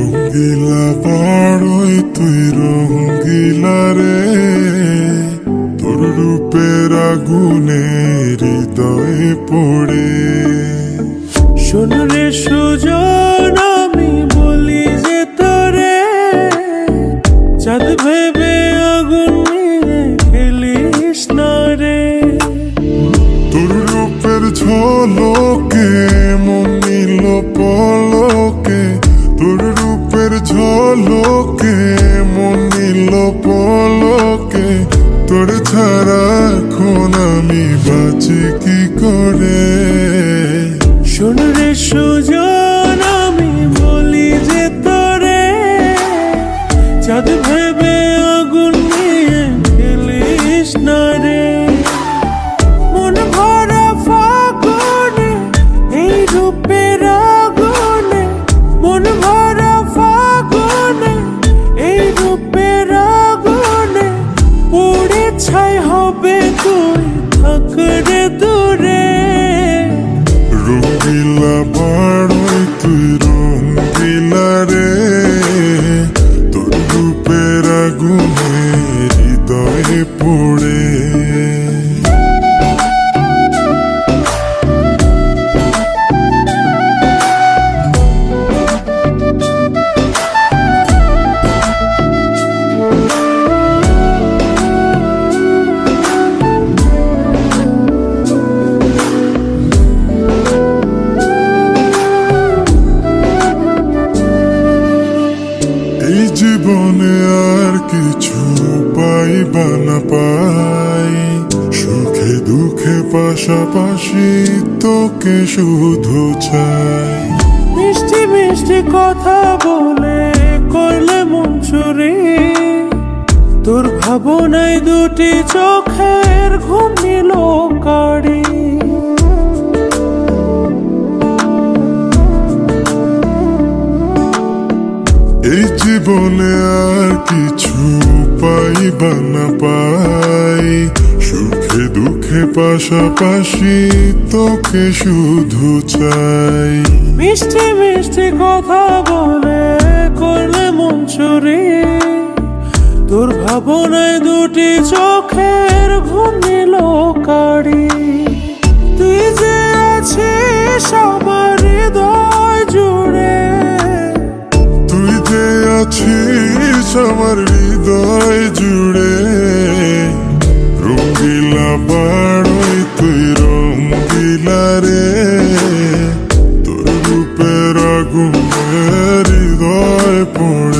রঙ্গিলা বড়ই তুই রঙ্গিলা রে। তোর রূপের আগুনে হৃদয়ে পড়ে। শোন রে সুজন, আমি বলি যে তোরে। চাঁদ ভেবে পলকে তোর ছাড়া এখন আমি বাঁচি কি করে? শোন রে সুজন ছাই হবে তুই থাকরে দূরে? পাশাপাশি তোকে শুধু চাই। মিষ্টি মিষ্টি কথা বলে করলে মন চুরি তোর ভাবনায় দুটি চোখের ঘুম নিল কাড়ি। এই জীবনে আর কিছু পাইবা না পাই। সুখে দুঃখে পাশাপাশি তোকে শুধু চাই। মিষ্টি মিষ্টি কথা বলে করলে মন চুরি তোর ভাবনায় দুটি চোখের ঘুম নিল কাড়ি তুই যে আছিস আমার হৃদয় জুড়ে। তুই যে আছিস আমার হৃদয় জুড়ে। রূপের আগুনে হৃদয় পড়ে তোকে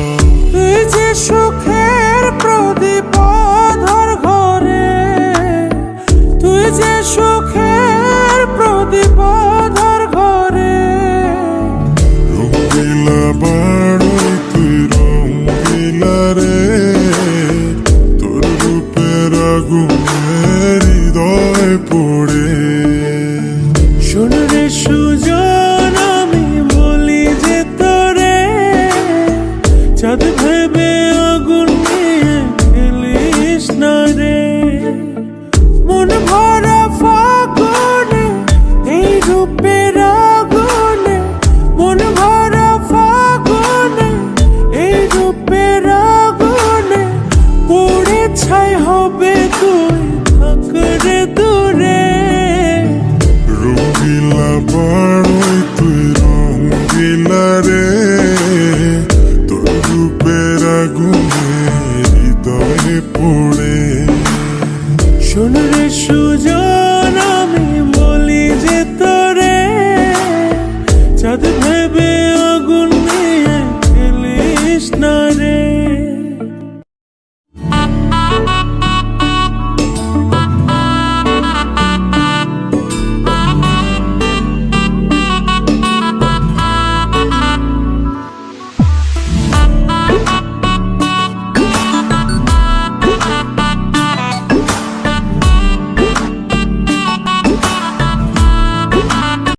数九。